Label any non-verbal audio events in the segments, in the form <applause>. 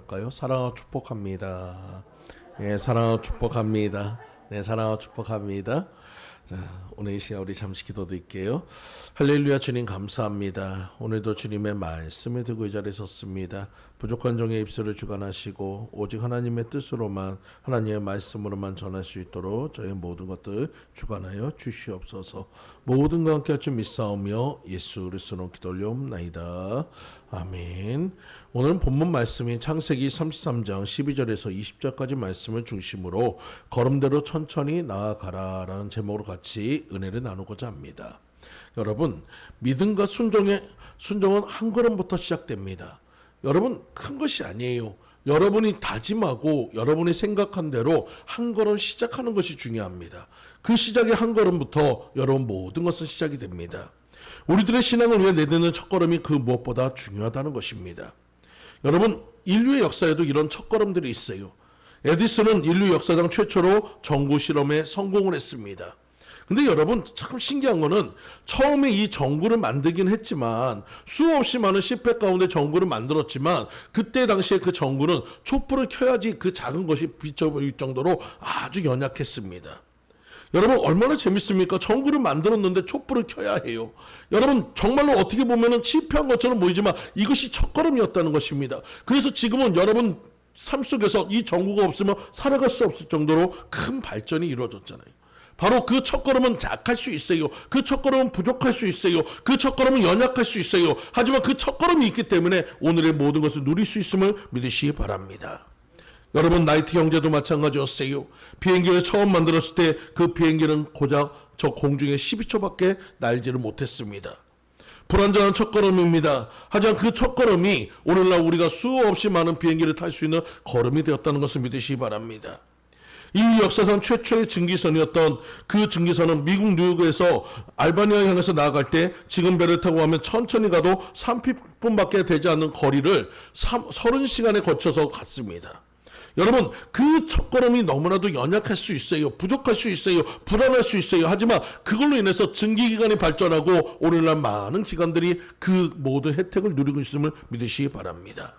나눌까요? 사랑하고 축복합니다. 예, 사랑하고 축복합니다. 네, 사랑하고 축복합니다. 자, 오늘 이 시간 우리 잠시 기도 드릴게요. 할렐루야 주님 감사합니다. 오늘도 주님의 말씀을 듣고 이 자리에 섰습니다. 부족한 종의 입술을 주관하시고 오직 하나님의 뜻으로만 하나님의 말씀으로만 전할 수 있도록 저희 모든 것들 주관하여 주시옵소서. 모든 것 함께 할줄 믿사오며 예수 그리스도로 기도 올려옵나이다. 아멘. 오늘 본문 말씀이 창세기 33장 12절에서 20절까지 말씀을 중심으로 걸음대로 천천히 나아가라라는 제목으로 같이 은혜를 나누고자 합니다. 여러분, 믿음과 순종의 순종은 한 걸음부터 시작됩니다. 여러분, 큰 것이 아니에요. 여러분이 다짐하고 여러분이 생각한 대로 한 걸음 시작하는 것이 중요합니다. 그 시작의 한 걸음부터 여러분 모든 것은 시작이 됩니다. 우리들의 신앙을 위해 내딛는 첫걸음이 그 무엇보다 중요하다는 것입니다. 여러분, 인류의 역사에도 이런 첫걸음들이 있어요. 에디슨은 인류 역사상 최초로 전구 실험에 성공을 했습니다. 근데 여러분 참 신기한 거는 처음에 이 전구를 만들긴 했지만 수없이 많은 실패 가운데 전구를 만들었지만 그때 당시에 그 전구는 촛불을 켜야지 그 작은 것이 비쳐 보일 정도로 아주 연약했습니다. 여러분 얼마나 재밌습니까? 전구를 만들었는데 촛불을 켜야 해요. 여러분 정말로 어떻게 보면은 실패한 것처럼 보이지만 이것이 첫걸음이었다는 것입니다. 그래서 지금은 여러분 삶 속에서 이 전구가 없으면 살아갈 수 없을 정도로 큰 발전이 이루어졌잖아요. 바로 그 첫걸음은 작할 수 있어요. 그 첫걸음은 부족할 수 있어요. 그 첫걸음은 연약할 수 있어요. 하지만 그 첫걸음이 있기 때문에 오늘의 모든 것을 누릴 수 있음을 믿으시기 바랍니다. 여러분 나이트 형제도 마찬가지였어요. 비행기를 처음 만들었을 때 그 비행기는 고작 저 공중에 12초밖에 날지를 못했습니다. 불완전한 첫걸음입니다. 하지만 그 첫걸음이 오늘날 우리가 수없이 많은 비행기를 탈 수 있는 걸음이 되었다는 것을 믿으시기 바랍니다. 인류 역사상 최초의 증기선이었던 그 증기선은 미국 뉴욕에서 알바니아 향해서 나아갈 때 지금 배를 타고 가면 천천히 가도 30분밖에 되지 않는 거리를 30시간에 거쳐서 갔습니다. 여러분 그 첫걸음이 너무나도 연약할 수 있어요. 부족할 수 있어요. 불안할 수 있어요. 하지만 그걸로 인해서 증기기관이 발전하고 오늘날 많은 기관들이 그 모든 혜택을 누리고 있음을 믿으시기 바랍니다.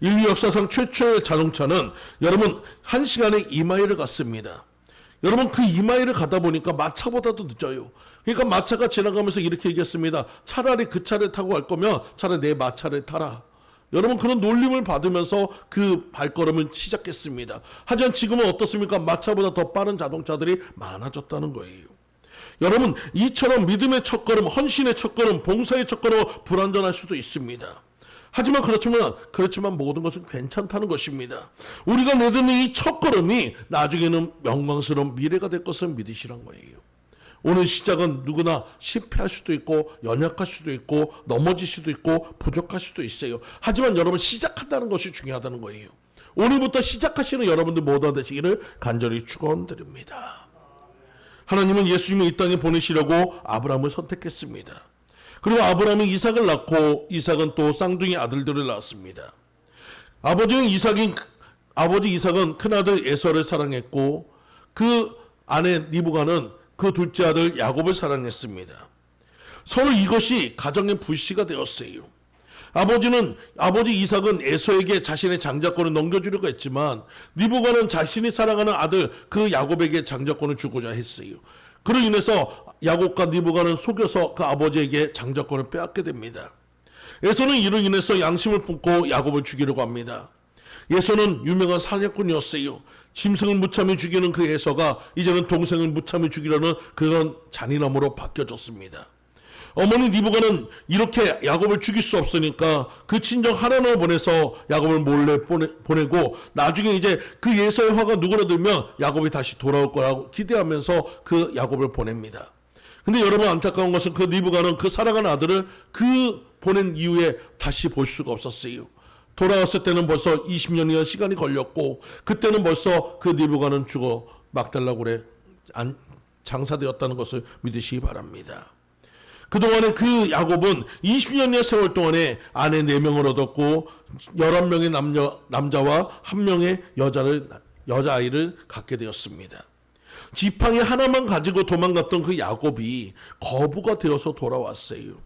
인류 역사상 최초의 자동차는 여러분 한 시간에 2마일을 갔습니다. 여러분 그 2마일을 가다 보니까 마차보다도 늦어요. 그러니까 마차가 지나가면서 이렇게 얘기했습니다. 차라리 그 차를 타고 갈 거면 차라리 내 마차를 타라. 여러분 그런 놀림을 받으면서 그 발걸음을 시작했습니다. 하지만 지금은 어떻습니까? 마차보다 더 빠른 자동차들이 많아졌다는 거예요. 여러분 이처럼 믿음의 첫걸음, 헌신의 첫걸음, 봉사의 첫걸음 불완전할 수도 있습니다. 하지만 그렇지만 그렇지만 모든 것은 괜찮다는 것입니다. 우리가 내딛는 이 첫걸음이 나중에는 영광스러운 미래가 될 것을 믿으시란 거예요. 오늘 시작은 누구나 실패할 수도 있고 연약할 수도 있고 넘어질 수도 있고 부족할 수도 있어요. 하지만 여러분 시작한다는 것이 중요하다는 거예요. 오늘부터 시작하시는 여러분들 모두 되시기를 간절히 축원드립니다. 하나님은 예수님을 이 땅에 보내시려고 아브라함을 선택했습니다. 그리고 아브라함이 이삭을 낳고 이삭은 또 쌍둥이 아들들을 낳았습니다. 아버지는 이삭인 아버지 이삭은 큰 아들 에서를 사랑했고 그 아내 리브가는 그 둘째 아들 야곱을 사랑했습니다. 서로 이것이 가정의 불씨가 되었어요. 아버지는 아버지 이삭은 에서에게 자신의 장자권을 넘겨주려고 했지만 리브가는 자신이 사랑하는 아들 그 야곱에게 장자권을 주고자 했어요. 그로 인해서 야곱과 리브가는 속여서 그 아버지에게 장자권을 빼앗게 됩니다. 에서는 이로 인해서 양심을 품고 야곱을 죽이려고 합니다. 예서는 유명한 사냥꾼이었어요. 짐승을 무참히 죽이는 그 에서가 이제는 동생을 무참히 죽이려는 그런 잔인함으로 바뀌어졌습니다. 어머니 리브가는 이렇게 야곱을 죽일 수 없으니까 그 친정 하나님을 보내서 야곱을 몰래 보내, 보내 고 나중에 이제 그 예서의 화가 누그러들면 야곱이 다시 돌아올 거라고 기대하면서 그 야곱을 보냅니다. 근데 여러분 안타까운 것은 그 리브가는 그 사랑하는 아들을 그 보낸 이후에 다시 볼 수가 없었어요. 돌아왔을 때는 벌써 20년이나 시간이 걸렸고 그때는 벌써 그 리브가는 죽어 막달라고래 장사되었다는 것을 믿으시기 바랍니다. 그동안에 그 야곱은 20년의 세월 동안에 아내 4명을 얻었고 11명의 남녀, 남자와 1명의 여자를, 여자아이를 갖게 되었습니다. 지팡이 하나만 가지고 도망갔던 그 야곱이 거부가 되어서 돌아왔어요.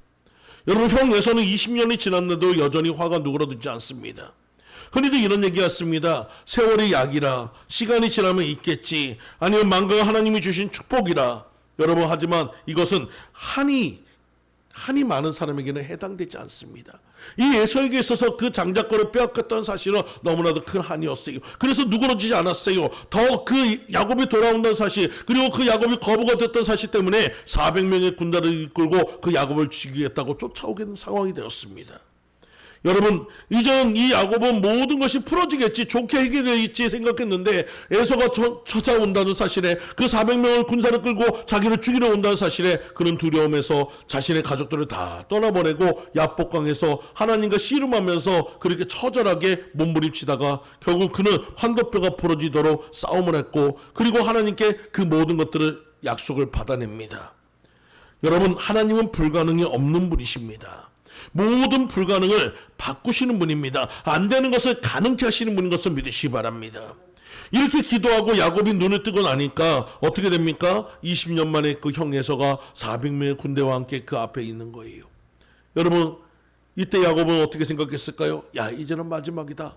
여러분 형 예서는 20년이 지났는데도 여전히 화가 누그러들지 않습니다. 흔히도 이런 얘기였습니다. 세월이 약이라 시간이 지나면 있겠지. 아니면 만가 하나님이 주신 축복이라. 여러분 하지만 이것은 한이 한이 많은 사람에게는 해당되지 않습니다. 이 예서에게 있어서 그 장자권을 빼앗겼다는 사실은 너무나도 큰 한이었어요. 그래서 누그러지지 않았어요. 더 그 야곱이 돌아온다는 사실, 그리고 그 야곱이 거부가 됐던 사실 때문에 400명의 군단을 이끌고 그 야곱을 죽이겠다고 쫓아오게 된 상황이 되었습니다. 여러분 이전 이 야곱은 모든 것이 풀어지겠지 좋게 해결되겠지 생각했는데 에서가 저- 찾아온다는 사실에 그 400명을 군사를 끌고 자기를 죽이러 온다는 사실에 그는 두려움에서 자신의 가족들을 다 떠나보내고 야복강에서 하나님과 씨름하면서 그렇게 처절하게 몸부림치다가 결국 그는 환도뼈가 부러지도록 싸움을 했고 그리고 하나님께 그 모든 것들을 약속을 받아냅니다. 여러분 하나님은 불가능이 없는 분이십니다. 모든 불가능을 바꾸시는 분입니다. 안 되는 것을 가능케 하시는 분인 것을 믿으시기 바랍니다. 이렇게 기도하고 야곱이 눈을 뜨고 나니까 어떻게 됩니까? 20년 만에 그 형에서가 400명의 군대와 함께 그 앞에 있는 거예요. 여러분 이때 야곱은 어떻게 생각했을까요? 야 이제는 마지막이다.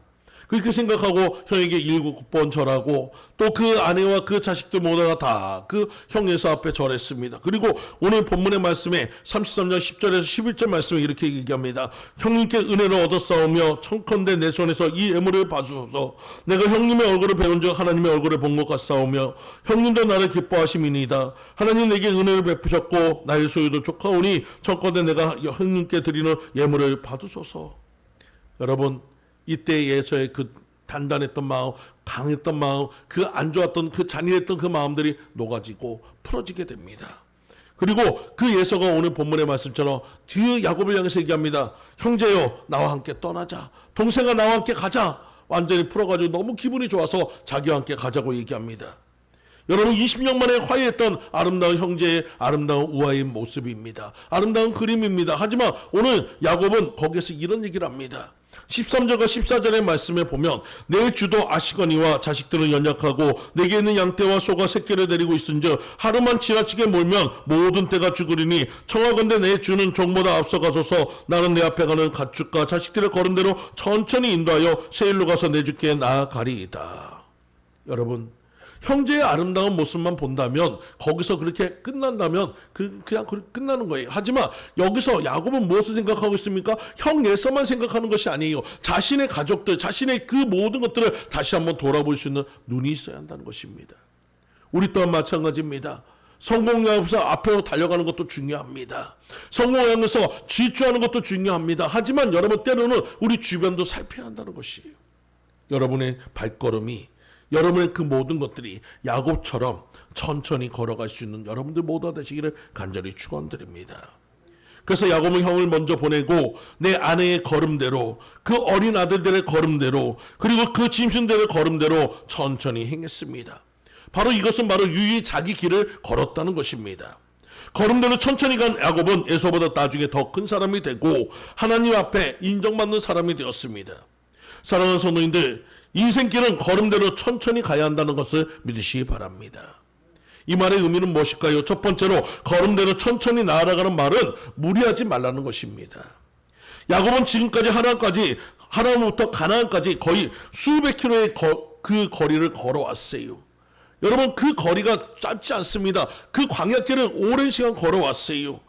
그렇게 생각하고 형에게 일곱 번 절하고 또 그 아내와 그 자식들 모두가 다 그 형에서 앞에 절했습니다. 그리고 오늘 본문의 말씀에 33장 10절에서 11절 말씀에 이렇게 얘기합니다. 형님께 은혜를 얻었사오며 청컨대 내 손에서 이 애물을 봐주소서 내가 형님의 얼굴을 배운 적 하나님의 얼굴을 본 것 같사오며 형님도 나를 기뻐하심이니이다. 하나님 내게 은혜를 베푸셨고 나의 소유도 족하오니 청컨대 내가 형님께 드리는 예물을 받으소서. 여러분 이때 예서의 그 단단했던 마음, 강했던 마음, 그 안 좋았던 그 잔인했던 그 마음들이 녹아지고 풀어지게 됩니다. 그리고 그 예서가 오늘 본문의 말씀처럼 뒤에 야곱을 향해서 얘기합니다. 형제여 나와 함께 떠나자. 동생아 나와 함께 가자. 완전히 풀어가지고 너무 기분이 좋아서 자기와 함께 가자고 얘기합니다. 여러분 20년 만에 화해했던 아름다운 형제의 아름다운 우아의 모습입니다. 아름다운 그림입니다. 하지만 오늘 야곱은 거기에서 이런 얘기를 합니다. 13절과 14절의 말씀에 보면 내 주도 아시거니와 자식들은 연약하고 내게 있는 양떼와 소가 새끼를 데리고 있은즉 하루만 지나치게 몰면 모든 떼가 죽으리니 청하건대 내 주는 종보다 앞서가소서 나는 내 앞에 가는 가축과 자식들의 걸음대로 천천히 인도하여 세일로 가서 내 주께 나아가리이다. 여러분 형제의 아름다운 모습만 본다면 거기서 그렇게 끝난다면 그, 그냥 그 끝나는 거예요. 하지만 여기서 야곱은 무엇을 생각하고 있습니까? 형에서만 생각하는 것이 아니에요. 자신의 가족들, 자신의 그 모든 것들을 다시 한번 돌아볼 수 있는 눈이 있어야 한다는 것입니다. 우리 또한 마찬가지입니다. 성공 향해서 앞으로 달려가는 것도 중요합니다. 성공 향해서 질주하는 것도 중요합니다. 하지만 여러분 때로는 우리 주변도 살펴야 한다는 것이에요. 여러분의 발걸음이 여러분의 그 모든 것들이 야곱처럼 천천히 걸어갈 수 있는 여러분들 모두가 되시기를 간절히 축원드립니다. 그래서 야곱은 형을 먼저 보내고 내 아내의 걸음대로 그 어린 아들들의 걸음대로 그리고 그 짐승들의 걸음대로 천천히 행했습니다. 바로 이것은 바로 유이 자기 길을 걸었다는 것입니다. 걸음대로 천천히 간 야곱은 에서보다 나중에 더 큰 사람이 되고 하나님 앞에 인정받는 사람이 되었습니다. 사랑하는 성도님들, 인생길은 걸음대로 천천히 가야 한다는 것을 믿으시기 바랍니다. 이 말의 의미는 무엇일까요? 첫 번째로 걸음대로 천천히 나아가는 말은 무리하지 말라는 것입니다. 야곱은 지금까지 하나까지 하나부터 가나안까지 거의 수백 킬로의 거, 그 거리를 걸어왔어요. 여러분 그 거리가 짧지 않습니다. 그 광야길을 오랜 시간 걸어왔어요.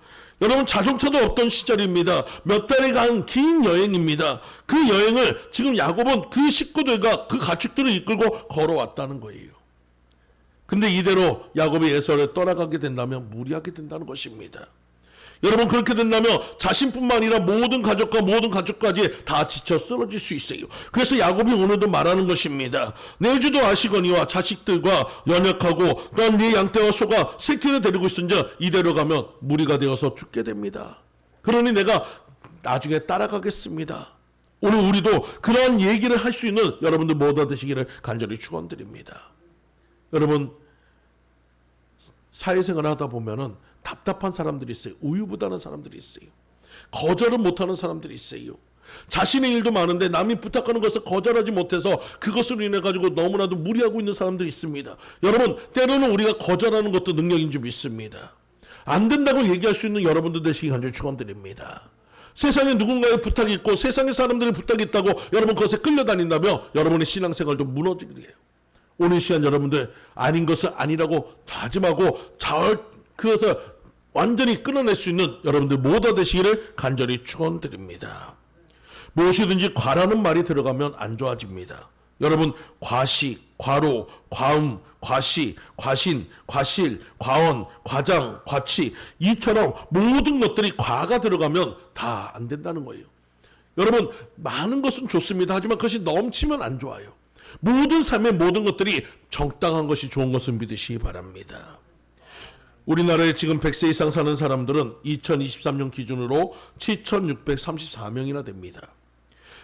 여러분 자동차도 없던 시절입니다. 몇 달에 간 긴 여행입니다. 그 여행을 지금 야곱은 그 식구들과 그 가축들을 이끌고 걸어왔다는 거예요. 근데 이대로 야곱이 에서를 떠나가게 된다면 무리하게 된다는 것입니다. 여러분 그렇게 된다면 자신뿐만 아니라 모든 가족과 모든 가족까지 다 지쳐 쓰러질 수 있어요. 그래서 야곱이 오늘도 말하는 것입니다. 내 주도 아시거니와 자식들과 연약하고 또한 네 양떼와 소가 새끼를 데리고 있은즉 이대로 가면 무리가 되어서 죽게 됩니다. 그러니 내가 나중에 따라가겠습니다. 오늘 우리도 그러한 얘기를 할 수 있는 여러분들 모두 되시기를 간절히 축원드립니다. 여러분 사회생활 하다 보면은 답답한 사람들이 있어요. 우유부단한 사람들이 있어요. 거절을 못하는 사람들이 있어요. 자신의 일도 많은데 남이 부탁하는 것을 거절하지 못해서 그것으로 인해 가지고 너무나도 무리하고 있는 사람들이 있습니다. 여러분 때로는 우리가 거절하는 것도 능력인 줄 믿습니다. 안 된다고 얘기할 수 있는 여러분들 되시기 간절히 축원드립니다. 세상에 누군가의 부탁이 있고 세상의 사람들의 부탁이 있다고 여러분 그것에 끌려다닌다며 여러분의 신앙생활도 무너지게 돼요. 오늘 이 시간 여러분들 아닌 것은 아니라고 다짐하고 잘 그것을 완전히 끊어낼 수 있는 여러분들 모두 되시기를 간절히 축원드립니다. 무엇이든지 과라는 말이 들어가면 안 좋아집니다. 여러분 과시, 과로, 과음, 과시, 과신, 과실, 과언, 과장, 과치 이처럼 모든 것들이 과가 들어가면 다 안 된다는 거예요. 여러분 많은 것은 좋습니다. 하지만 그것이 넘치면 안 좋아요. 모든 삶의 모든 것들이 적당한 것이 좋은 것을 믿으시기 바랍니다. 우리나라에 지금 100세 이상 사는 사람들은 2023년 기준으로 7,634명이나 됩니다.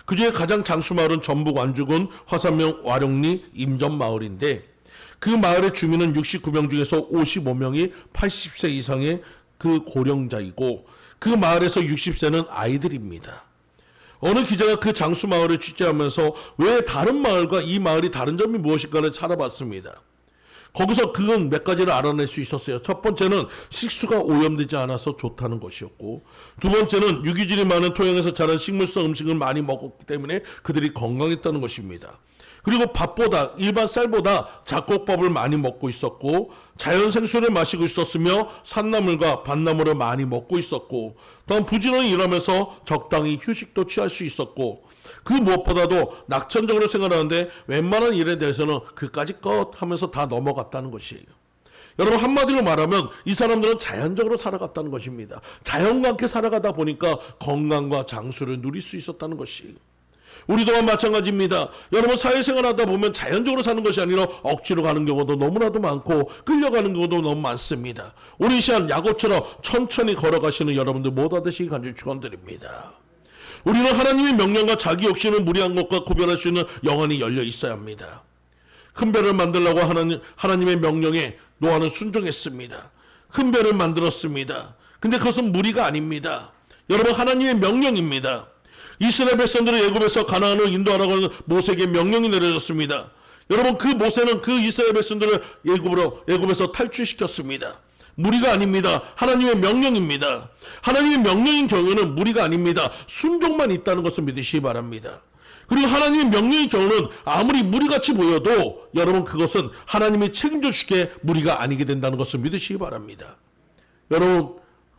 그중에 가장 장수마을은 전북 완주군 화산면 와룡리 임전마을인데 그 마을의 주민은 69명 중에서 55명이 80세 이상의 그 고령자이고 그 마을에서 60세는 아이들입니다. 어느 기자가 그 장수 마을을 취재하면서 왜 다른 마을과 이 마을이 다른 점이 무엇일까를 찾아봤습니다. 거기서 그건 몇 가지를 알아낼 수 있었어요. 첫 번째는 식수가 오염되지 않아서 좋다는 것이었고, 두 번째는 유기질이 많은 토양에서 자란 식물성 음식을 많이 먹었기 때문에 그들이 건강했다는 것입니다. 그리고 밥보다 일반 쌀보다 잡곡밥을 많이 먹고 있었고 자연 생수를 마시고 있었으며 산나물과 밭나물을 많이 먹고 있었고 또한 부지런히 일하면서 적당히 휴식도 취할 수 있었고 그 무엇보다도 낙천적으로 생각하는데 웬만한 일에 대해서는 그까지 껏 하면서 다 넘어갔다는 것이에요. 여러분 한마디로 말하면 이 사람들은 자연적으로 살아갔다는 것입니다. 자연과 함께 살아가다 보니까 건강과 장수를 누릴 수 있었다는 것이에요. 우리 또한 마찬가지입니다. 여러분 사회생활 하다 보면 자연적으로 사는 것이 아니라 억지로 가는 경우도 너무나도 많고 끌려가는 경우도 너무 많습니다. 우리 시한 야곱처럼 천천히 걸어가시는 여러분들 모두 되시기 간절히 축원드립니다. 우리는 하나님의 명령과 자기 욕심을 무리한 것과 구별할 수 있는 영안이 열려 있어야 합니다. 큰 배를 만들라고 하나님, 하나님의 명령에 노아는 순종했습니다. 큰 배를 만들었습니다. 근데 그것은 무리가 아닙니다. 여러분 하나님의 명령입니다. 이스라엘 백성들을 애굽에서 가나안으로 인도하라고 하는 모세에게 명령이 내려졌습니다. 여러분 그 모세는 그 이스라엘 백성들을 애굽으로 애굽에서 탈출시켰습니다. 무리가 아닙니다. 하나님의 명령입니다. 하나님의 명령인 경우는 무리가 아닙니다. 순종만 있다는 것을 믿으시기 바랍니다. 그리고 하나님의 명령의 경우는 아무리 무리같이 보여도 여러분 그것은 하나님이 책임져 주게 무리가 아니게 된다는 것을 믿으시기 바랍니다. 여러분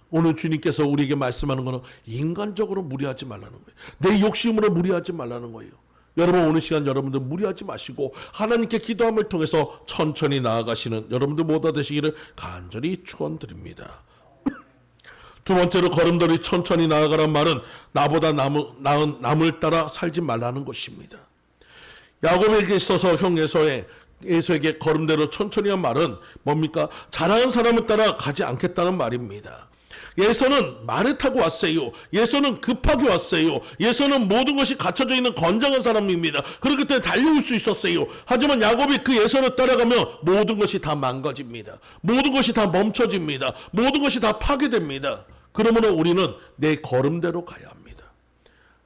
오늘 주님께서 우리에게 말씀하는 것은 인간적으로 무리하지 말라는 거예요. 내 욕심으로 무리하지 말라는 거예요. 여러분 오늘 시간 여러분들 무리하지 마시고 하나님께 기도함을 통해서 천천히 나아가시는 여러분들 모두 되시기를 간절히 축원드립니다. <clears throat> 두 번째로 걸음돌이 천천히 나아가란 말은 나보다 나무, 나은 남을 따라 살지 말라는 것입니다. 야곱에게 있어서 형 에서의 에서에게 걸음대로 천천히 한 말은 뭡니까? 잘하는 사람을 따라 가지 않겠다는 말입니다. 예서는 말을 타고 왔어요. 예서는 급하게 왔어요. 예서는 모든 것이 갖춰져 있는 건장한 사람입니다. 그렇기 때문에 달려올 수 있었어요. 하지만 야곱이 그 예서를 따라가면 모든 것이 다 망가집니다. 모든 것이 다 멈춰집니다. 모든 것이 다 파괴됩니다. 그러므로 우리는 내 걸음대로 가야 합니다.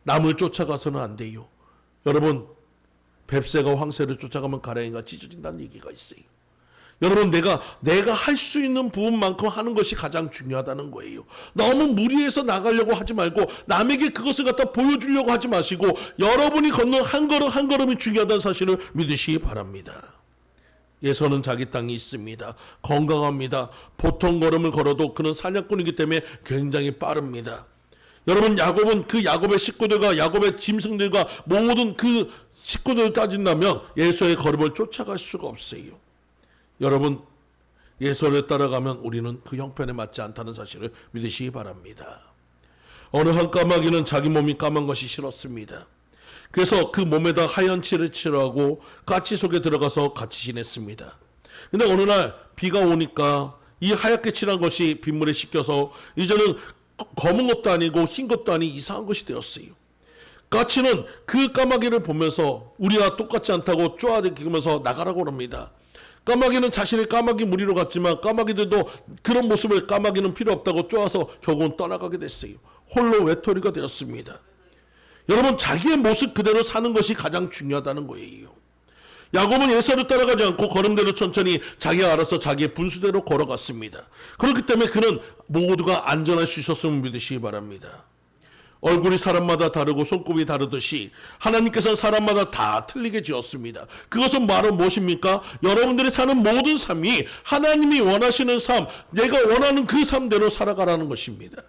남을 쫓아가서는 안 돼요. 여러분 뱁새가 황새를 쫓아가면 가랭이가 찢어진다는 얘기가 있어요. 여러분 내가 내가 할 수 있는 부분만큼 하는 것이 가장 중요하다는 거예요. 너무 무리해서 나가려고 하지 말고 남에게 그것을 갖다 보여주려고 하지 마시고 여러분이 걷는 한 걸음 한 걸음이 중요하다는 사실을 믿으시기 바랍니다. 예서는 자기 땅이 있습니다. 건강합니다. 보통 걸음을 걸어도 그는 사냥꾼이기 때문에 굉장히 빠릅니다. 여러분 야곱은 그 야곱의 식구들과 야곱의 짐승들과 모든 그 식구들을 따진다면 예서의 걸음을 쫓아갈 수가 없어요. 여러분 예서를 따라가면 우리는 그 형편에 맞지 않다는 사실을 믿으시기 바랍니다. 어느 한 까마귀는 자기 몸이 까만 것이 싫었습니다. 그래서 그 몸에다 하얀 칠을 칠하고 까치 속에 들어가서 같이 지냈습니다. 근데 어느 날 비가 오니까 이 하얗게 칠한 것이 빗물에 씻겨서 이제는 검은 것도 아니고 흰 것도 아닌 이상한 것이 되었어요. 까치는 그 까마귀를 보면서 우리와 똑같지 않다고 쪼아들면서 나가라고 합니다. 까마귀는 자신의 까마귀 무리로 갔지만 까마귀들도 그런 모습을 까마귀는 필요 없다고 쪼아서 결국은 떠나가게 됐어요. 홀로 외톨이가 되었습니다. 여러분 자기의 모습 그대로 사는 것이 가장 중요하다는 거예요. 야곱은 예서를 따라가지 않고 걸음대로 천천히 자기가 알아서 자기의 분수대로 걸어갔습니다. 그렇기 때문에 그는 모두가 안전할 수 있었음을 믿으시기 바랍니다. 얼굴이 사람마다 다르고 손꼽이 다르듯이 하나님께서는 사람마다 다 틀리게 지었습니다. 그것은 바로 무엇입니까? 여러분들이 사는 모든 삶이 하나님이 원하시는 삶, 내가 원하는 그 삶대로 살아가라는 것입니다.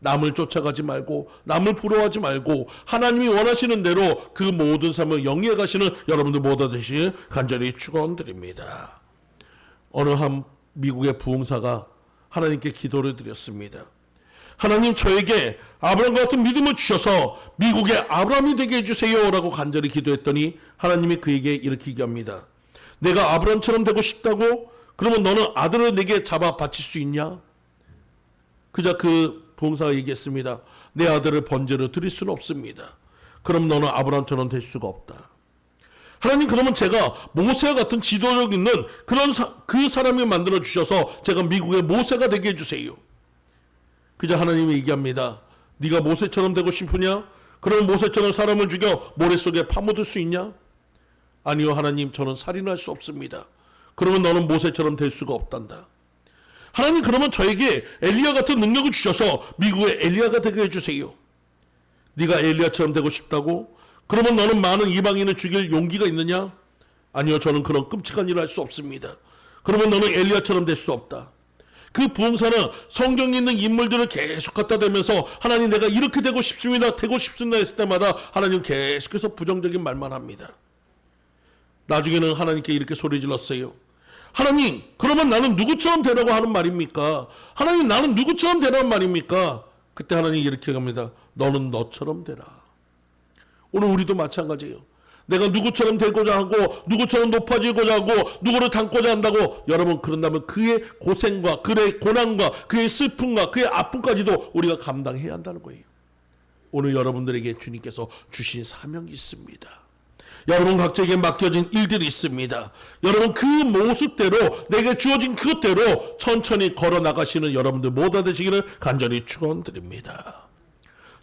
남을 쫓아가지 말고 남을 부러워하지 말고 하나님이 원하시는 대로 그 모든 삶을 영위해 가시는 여러분들 모두 되시길 간절히 축원드립니다. 어느 한 미국의 부흥사가 하나님께 기도를 드렸습니다. 하나님 저에게 아브라함 같은 믿음을 주셔서 미국의 아브라함이 되게 해주세요라고 간절히 기도했더니 하나님이 그에게 이렇게 얘기합니다. 내가 아브라함처럼 되고 싶다고? 그러면 너는 아들을 내게 잡아 바칠 수 있냐? 그저 그 부흥사가 얘기했습니다. 내 아들을 번제로 드릴 수는 없습니다. 그럼 너는 아브라함처럼 될 수가 없다. 하나님 그러면 제가 모세 같은 지도력 있는 그런 사, 그 사람을 만들어 주셔서 제가 미국의 모세가 되게 해주세요. 그저 하나님이 얘기합니다. 네가 모세처럼 되고 싶으냐? 그럼 모세처럼 사람을 죽여 모래 속에 파묻을 수 있냐? 아니요 하나님 저는 살인할 수 없습니다. 그러면 너는 모세처럼 될 수가 없단다. 하나님 그러면 저에게 엘리야 같은 능력을 주셔서 미국의 엘리야가 되게 해주세요. 네가 엘리야처럼 되고 싶다고? 그러면 너는 많은 이방인을 죽일 용기가 있느냐? 아니요 저는 그런 끔찍한 일을 할 수 없습니다. 그러면 너는 엘리야처럼 될 수 없다. 그 부흥사는 성경에 있는 인물들을 계속 갖다 대면서 하나님 내가 이렇게 되고 싶습니다. 되고 싶습니다 했을 때마다 하나님 계속해서 부정적인 말만 합니다. 나중에는 하나님께 이렇게 소리 질렀어요. 하나님, 그러면 나는 누구처럼 되라고 하는 말입니까? 하나님, 나는 누구처럼 되라는 말입니까? 그때 하나님 이렇게 합니다. 너는 너처럼 되라. 오늘 우리도 마찬가지예요. 내가 누구처럼 되고자 하고 누구처럼 높아지고자 하고 누구를 닮고자 한다고 여러분 그런다면 그의 고생과 그의 고난과 그의 슬픔과 그의 아픔까지도 우리가 감당해야 한다는 거예요. 오늘 여러분들에게 주님께서 주신 사명이 있습니다. 여러분 각자에게 맡겨진 일들이 있습니다. 여러분 그 모습대로 내게 주어진 그것대로 천천히 걸어 나가시는 여러분들 모두 되시기를 간절히 축원드립니다.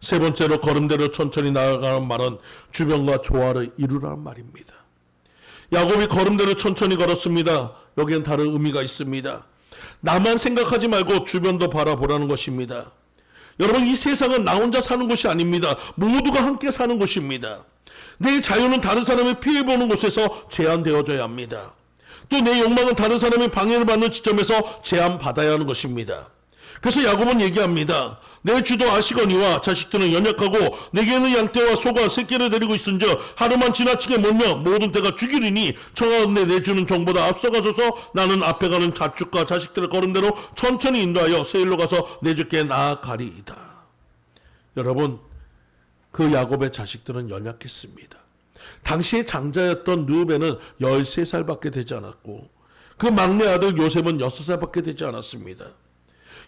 세 번째로 걸음대로 천천히 나아가는 말은 주변과 조화를 이루라는 말입니다. 야곱이 걸음대로 천천히 걸었습니다. 여기엔 다른 의미가 있습니다. 나만 생각하지 말고 주변도 바라보라는 것입니다. 여러분 이 세상은 나 혼자 사는 곳이 아닙니다. 모두가 함께 사는 곳입니다. 내 자유는 다른 사람의 피해 보는 곳에서 제한되어져야 합니다. 또 내 욕망은 다른 사람의 방해를 받는 지점에서 제한받아야 하는 것입니다. 그래서 야곱은 얘기합니다. 내 주도 아시거니와 자식들은 연약하고 내게는 양떼와 소가 새끼를 데리고 있은즉 하루만 지나치게 몰며 모든 때가 죽이리니 청하건대 내 주는 정보다 앞서가소서 나는 앞에 가는 자축과 자식들의 걸음대로 천천히 인도하여 세일로 가서 내 주께 나아가리이다. 여러분 그 야곱의 자식들은 연약했습니다. 당시의 장자였던 르벤은 13살밖에 되지 않았고 그 막내 아들 요셉은 6살밖에 되지 않았습니다.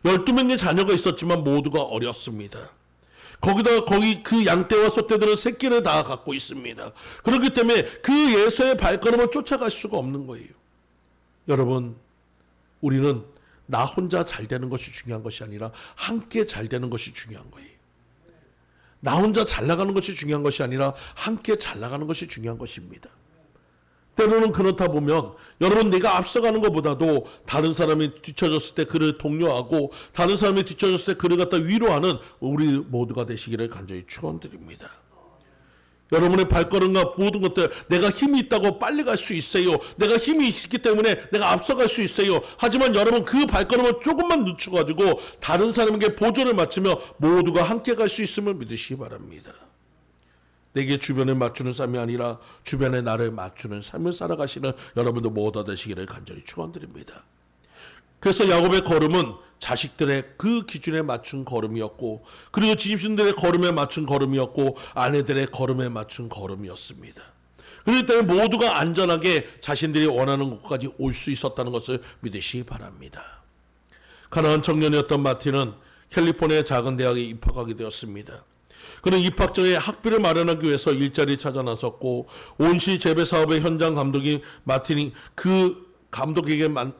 12명의 자녀가 있었지만 모두가 어렸습니다. 거기다가 거기 그 양떼와 소떼들은 새끼를 다 갖고 있습니다. 그렇기 때문에 그 예서의 발걸음을 쫓아갈 수가 없는 거예요. 여러분, 우리는 나 혼자 잘 되는 것이 중요한 것이 아니라 함께 잘 되는 것이 중요한 거예요. 나 혼자 잘 나가는 것이 중요한 것이 아니라 함께 잘 나가는 것이 중요한 것입니다. 때로는 그렇다 보면 여러분 내가 앞서가는 것보다도 다른 사람이 뒤쳐졌을 때 그를 독려하고 다른 사람이 뒤쳐졌을 때 그를 갖다 위로하는 우리 모두가 되시기를 간절히 축원드립니다. 여러분의 발걸음과 모든 것들 내가 힘이 있다고 빨리 갈 수 있어요. 내가 힘이 있기 때문에 내가 앞서갈 수 있어요. 하지만 여러분 그 발걸음을 조금만 늦춰가지고 다른 사람에게 보조를 맞추며 모두가 함께 갈 수 있음을 믿으시기 바랍니다. 내게 주변을 맞추는 삶이 아니라 주변에 나를 맞추는 삶을 살아가시는 여러분도 모두 되시기를 간절히 축원드립니다. 그래서 야곱의 걸음은 자식들의 그 기준에 맞춘 걸음이었고 그리고 집신들의 걸음에 맞춘 걸음이었고 아내들의 걸음에 맞춘 걸음이었습니다. 그렇기 때문에 모두가 안전하게 자신들이 원하는 곳까지 올 수 있었다는 것을 믿으시기 바랍니다. 가난한 청년이었던 마틴은 캘리포니아 작은 대학에 입학하게 되었습니다. 그는 입학 전에 학비를 마련하기 위해서 일자리 찾아 나섰고 온시 재배 사업의 현장 감독인 마틴이 그 감독에게 만,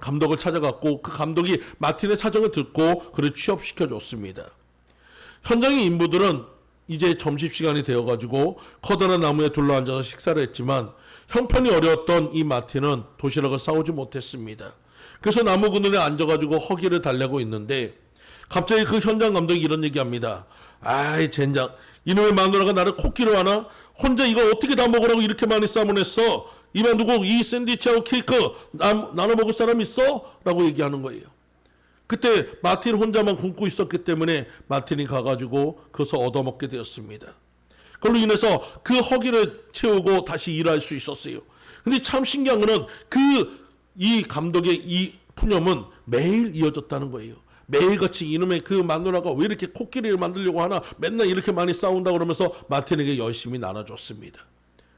감독을 찾아갔고 그 감독이 마틴의 사정을 듣고 그를 취업시켜 줬습니다. 현장의 인부들은 이제 점심시간이 되어가지고 커다란 나무에 둘러앉아서 식사를 했지만 형편이 어려웠던 이 마틴은 도시락을 싸오지 못했습니다. 그래서 나무 그늘에 앉아가지고 허기를 달래고 있는데 갑자기 그 현장 감독이 이런 얘기합니다. 아이 젠장 이놈의 마누라가 나를 코끼로 하나? 혼자 이거 어떻게 다 먹으라고 이렇게 많이 싸문했어? 이만 두고 이 샌드위치하고 케이크 나, 나눠 먹을 사람 있어? 라고 얘기하는 거예요. 그때 마틴 혼자만 굶고 있었기 때문에 마틴이 가가지고 그것을 얻어먹게 되었습니다. 그걸로 인해서 그 허기를 채우고 다시 일할 수 있었어요. 근데 참 신기한 거는 그 이 감독의 이 푸념은 매일 이어졌다는 거예요. 매일같이 이놈의 그 마누라가 왜 이렇게 코끼리를 만들려고 하나 맨날 이렇게 많이 싸운다 그러면서 마틴에게 열심히 나눠줬습니다.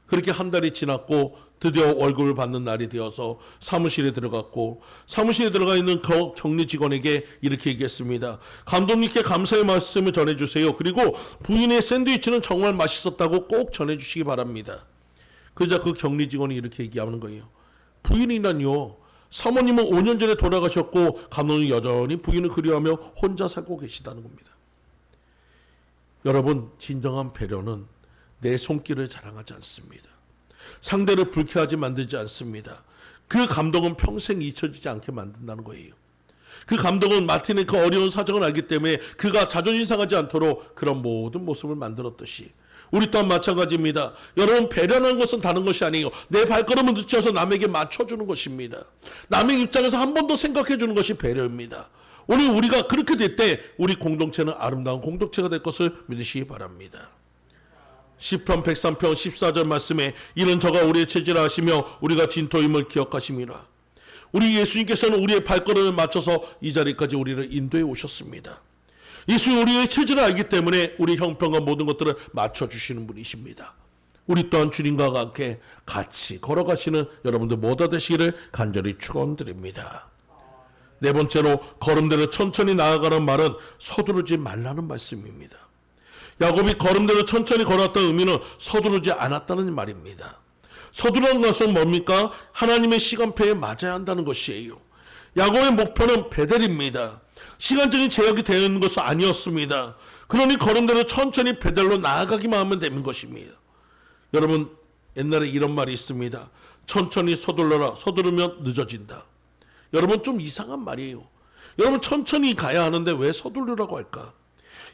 그렇게 한 달이 지났고 드디어 월급을 받는 날이 되어서 사무실에 들어갔고 사무실에 들어가 있는 겨- 격리 직원에게 이렇게 얘기했습니다. 감독님께 감사의 말씀을 전해주세요. 그리고 부인의 샌드위치는 정말 맛있었다고 꼭 전해주시기 바랍니다. 그러자 그 격리 직원이 이렇게 얘기하는 거예요. 부인이란요. 사모님은 5년 전에 돌아가셨고 감독님 여전히 부인을 그리워하며 혼자 살고 계시다는 겁니다. 여러분 진정한 배려는 내 손길을 자랑하지 않습니다. 상대를 불쾌하게 만들지 않습니다. 그 감동은 평생 잊혀지지 않게 만든다는 거예요. 그 감독은 마틴의 그 어려운 사정을 알기 때문에 그가 자존심 상하지 않도록 그런 모든 모습을 만들었듯이 우리 또한 마찬가지입니다. 여러분 배려하는 것은 다른 것이 아니에요. 내 발걸음을 늦춰서 남에게 맞춰주는 것입니다. 남의 입장에서 한 번 더 생각해 주는 것이 배려입니다. 오늘 우리가 그렇게 될 때 우리 공동체는 아름다운 공동체가 될 것을 믿으시기 바랍니다. 시편 103편 14절 말씀에 이는 저가 우리의 체질을 하시며 우리가 진토임을 기억하심이라. 우리 예수님께서는 우리의 발걸음을 맞춰서 이 자리까지 우리를 인도해 오셨습니다. 예수 우리의 체질을 알기 때문에 우리 형편과 모든 것들을 맞춰 주시는 분이십니다. 우리 또한 주님과 함께 같이 걸어가시는 여러분들 모두 되시기를 간절히 축원드립니다. 네 번째로 걸음대로 천천히 나아가는 말은 서두르지 말라는 말씀입니다. 야곱이 걸음대로 천천히 걸었다는 의미는 서두르지 않았다는 말입니다. 서두르는 것은 뭡니까? 하나님의 시간표에 맞아야 한다는 것이에요. 야곱의 목표는 베델입니다. 시간적인 제약이 되는 것은 아니었습니다. 그러니 걸음대로 천천히 베델로 나아가기만 하면 되는 것입니다. 여러분 옛날에 이런 말이 있습니다. 천천히 서둘러라. 서두르면 늦어진다. 여러분 좀 이상한 말이에요. 여러분 천천히 가야 하는데 왜 서두르라고 할까?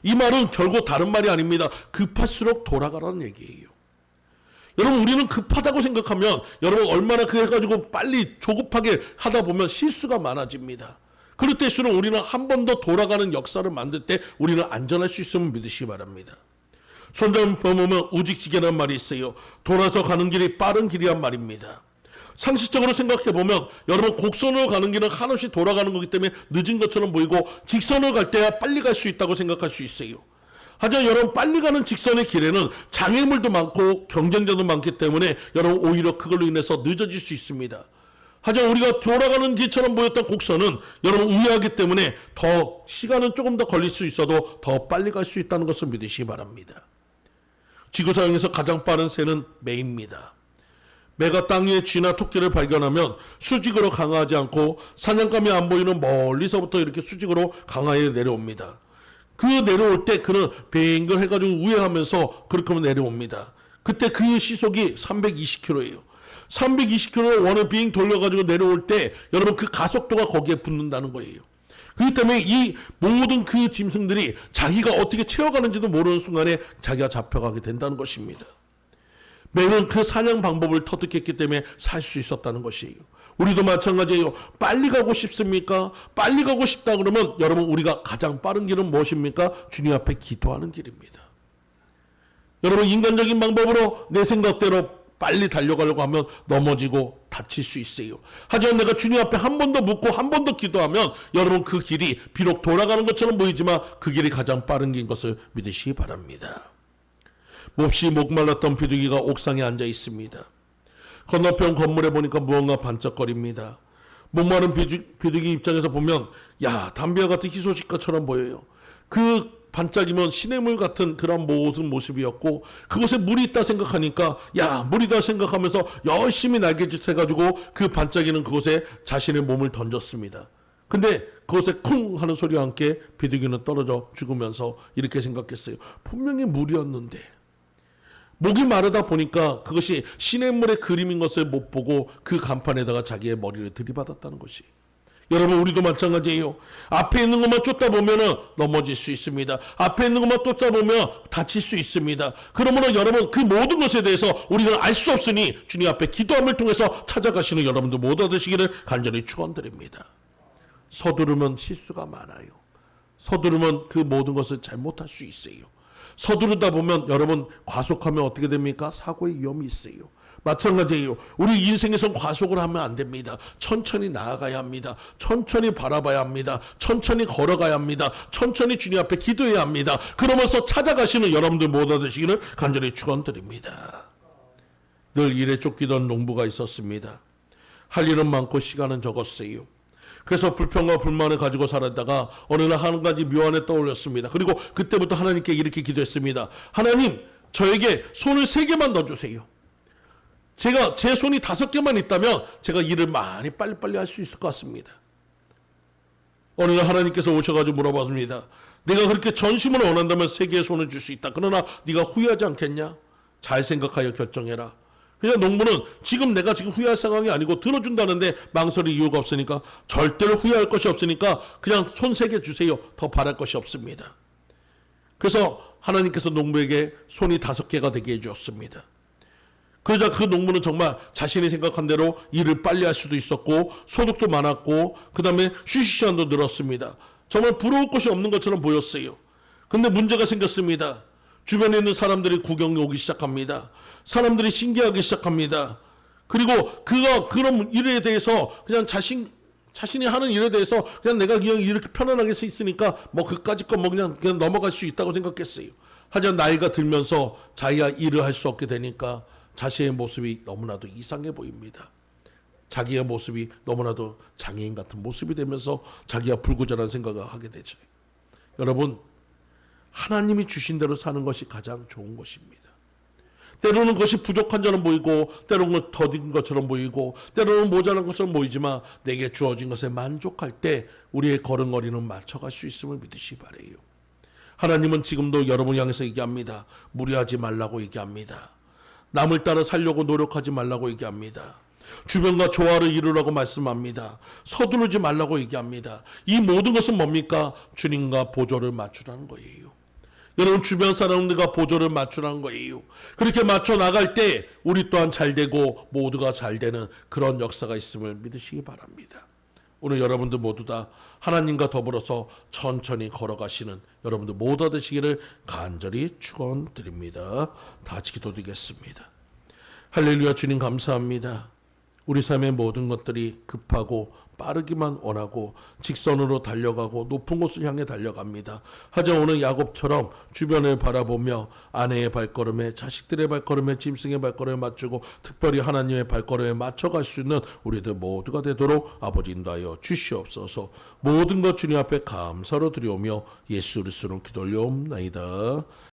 이 말은 결국 다른 말이 아닙니다. 급할수록 돌아가라는 얘기예요. 여러분 우리는 급하다고 생각하면 여러분 얼마나 그 해가지고 빨리 조급하게 하다 보면 실수가 많아집니다. 그럴 때일수록 우리는 한 번 더 돌아가는 역사를 만들 때 우리는 안전할 수 있음을 믿으시기 바랍니다. 손자는 보면 우직지게란 말이 있어요. 돌아서 가는 길이 빠른 길이란 말입니다. 상식적으로 생각해 보면 여러분 곡선으로 가는 길은 한없이 돌아가는 거기 때문에 늦은 것처럼 보이고 직선으로 갈 때야 빨리 갈 수 있다고 생각할 수 있어요. 하지만 여러분 빨리 가는 직선의 길에는 장애물도 많고 경쟁자도 많기 때문에 여러분 오히려 그걸로 인해서 늦어질 수 있습니다. 하지만 우리가 돌아가는 길처럼 보였던 곡선은 여러분 우회하기 때문에 더 시간은 조금 더 걸릴 수 있어도 더 빨리 갈 수 있다는 것을 믿으시기 바랍니다. 지구상에서 가장 빠른 새는 매입니다. 매가 땅 위에 쥐나 토끼를 발견하면 수직으로 강하지 않고 사냥감이 안 보이는 멀리서부터 이렇게 수직으로 강하게 내려옵니다. 그 내려올 때 그는 뱅글 해가지고 우회하면서 그렇게 내려옵니다. 그때 그 시속이 320km예요. 320km 원을 빙 돌려가지고 내려올 때 여러분 그 가속도가 거기에 붙는다는 거예요. 그렇기 때문에 이 모든 그 짐승들이 자기가 어떻게 채워가는지도 모르는 순간에 자기가 잡혀가게 된다는 것입니다. 매는 그 사냥 방법을 터득했기 때문에 살 수 있었다는 것이에요. 우리도 마찬가지예요. 빨리 가고 싶습니까? 빨리 가고 싶다 그러면 여러분 우리가 가장 빠른 길은 무엇입니까? 주님 앞에 기도하는 길입니다. 여러분 인간적인 방법으로 내 생각대로 빨리 달려가려고 하면 넘어지고 다칠 수 있어요. 하지만 내가 주님 앞에 한 번 더 묻고 한 번 더 기도하면 여러분 그 길이 비록 돌아가는 것처럼 보이지만 그 길이 가장 빠른 길인 것을 믿으시기 바랍니다. 몹시 목말랐던 비둘기가 옥상에 앉아 있습니다. 건너편 건물에 보니까 무언가 반짝거립니다. 목마른 비둘기 입장에서 보면 야 담배와 같은 희소식가처럼 보여요. 그 반짝이면 시냇물 같은 그런 모든 모습이었고 그곳에 물이 있다 생각하니까 야 물이다 생각하면서 열심히 날개짓 해가지고 그 반짝이는 그곳에 자신의 몸을 던졌습니다. 근데 그곳에 쿵 하는 소리와 함께 비둘기는 떨어져 죽으면서 이렇게 생각했어요. 분명히 물이었는데 목이 마르다 보니까 그것이 시냇물의 그림인 것을 못 보고 그 간판에다가 자기의 머리를 들이받았다는 것이. 여러분 우리도 마찬가지예요. 앞에 있는 것만 쫓다 보면은 넘어질 수 있습니다. 앞에 있는 것만 쫓다 보면 다칠 수 있습니다. 그러므로 여러분 그 모든 것에 대해서 우리는 알 수 없으니 주님 앞에 기도함을 통해서 찾아가시는 여러분들 모두 되시기를 간절히 축원드립니다. 서두르면 실수가 많아요. 서두르면 그 모든 것을 잘못할 수 있어요. 서두르다 보면 여러분 과속하면 어떻게 됩니까? 사고의 위험이 있어요. 마찬가지예요. 우리 인생에선 과속을 하면 안 됩니다. 천천히 나아가야 합니다. 천천히 바라봐야 합니다. 천천히 걸어가야 합니다. 천천히 주님 앞에 기도해야 합니다. 그러면서 찾아가시는 여러분들 모두 되시기를 간절히 축원드립니다. 늘 일에 쫓기던 농부가 있었습니다. 할 일은 많고 시간은 적었어요. 그래서 불평과 불만을 가지고 살았다가 어느 날 한 가지 묘안에 떠올렸습니다. 그리고 그때부터 하나님께 이렇게 기도했습니다. 하나님, 저에게 손을 세 개만 넣어주세요. 제가 제 손이 다섯 개만 있다면 제가 일을 많이 빨리빨리 할 수 있을 것 같습니다. 어느 날 하나님께서 오셔가지고 물어봤습니다. 내가 그렇게 전심을 원한다면 세 개의 손을 줄 수 있다. 그러나 네가 후회하지 않겠냐? 잘 생각하여 결정해라. 그냥 농부는 지금 내가 지금 후회할 상황이 아니고 들어준다는데 망설일 이유가 없으니까 절대로 후회할 것이 없으니까 그냥 손 세 개 주세요. 더 바랄 것이 없습니다. 그래서 하나님께서 농부에게 손이 다섯 개가 되게 해주었습니다. 그러자 그 농부는 정말 자신이 생각한 대로 일을 빨리 할 수도 있었고 소득도 많았고 그 다음에 휴식 시간도 늘었습니다. 정말 부러울 것이 없는 것처럼 보였어요. 근데 문제가 생겼습니다. 주변에 있는 사람들이 구경이 오기 시작합니다. 사람들이 신기하기 시작합니다. 그리고 그가 그런 일에 대해서 그냥 자신 자신이 하는 일에 대해서 그냥 내가 그냥 이렇게 편안하게 서 있으니까 뭐 그까짓 거뭐 그냥 그냥 넘어갈 수 있다고 생각했어요. 하지만 나이가 들면서 자기가 일을 할 수 없게 되니까 자신의 모습이 너무나도 이상해 보입니다. 자기의 모습이 너무나도 장애인 같은 모습이 되면서 자기가 불구절한 생각을 하게 되죠. 여러분, 하나님이 주신 대로 사는 것이 가장 좋은 것입니다. 때로는 그것이 부족한 것처럼 보이고, 때로는 더딘 것처럼 보이고, 때로는 모자란 것처럼 보이지만, 내게 주어진 것에 만족할 때 우리의 걸음걸이는 맞춰갈 수 있음을 믿으시 바래요. 하나님은 지금도 여러분 향해서 얘기합니다. 무리하지 말라고 얘기합니다. 남을 따라 살려고 노력하지 말라고 얘기합니다. 주변과 조화를 이루라고 말씀합니다. 서두르지 말라고 얘기합니다. 이 모든 것은 뭡니까? 주님과 보조를 맞추라는 거예요. 여러분 주변 사람들과 보조를 맞추라는 거예요. 그렇게 맞춰 나갈 때 우리 또한 잘 되고 모두가 잘 되는 그런 역사가 있음을 믿으시기 바랍니다. 오늘 여러분들 모두 다 하나님과 더불어서 천천히 걸어가시는 여러분들 모두 되시기를 간절히 축원드립니다. 다 같이 기도드리겠습니다. 할렐루야 주님 감사합니다. 우리 삶의 모든 것들이 급하고 빠르기만 원하고 직선으로 달려가고 높은 곳을 향해 달려갑니다. 하자 오늘 야곱처럼 주변을 바라보며 아내의 발걸음에 자식들의 발걸음에 짐승의 발걸음에 맞추고 특별히 하나님의 발걸음에 맞춰갈 수 있는 우리들 모두가 되도록 아버지 인도하여 주시옵소서. 모든 것 주님 앞에 감사로 드리오며 예수 그리스도로 기도 올려옵나이다.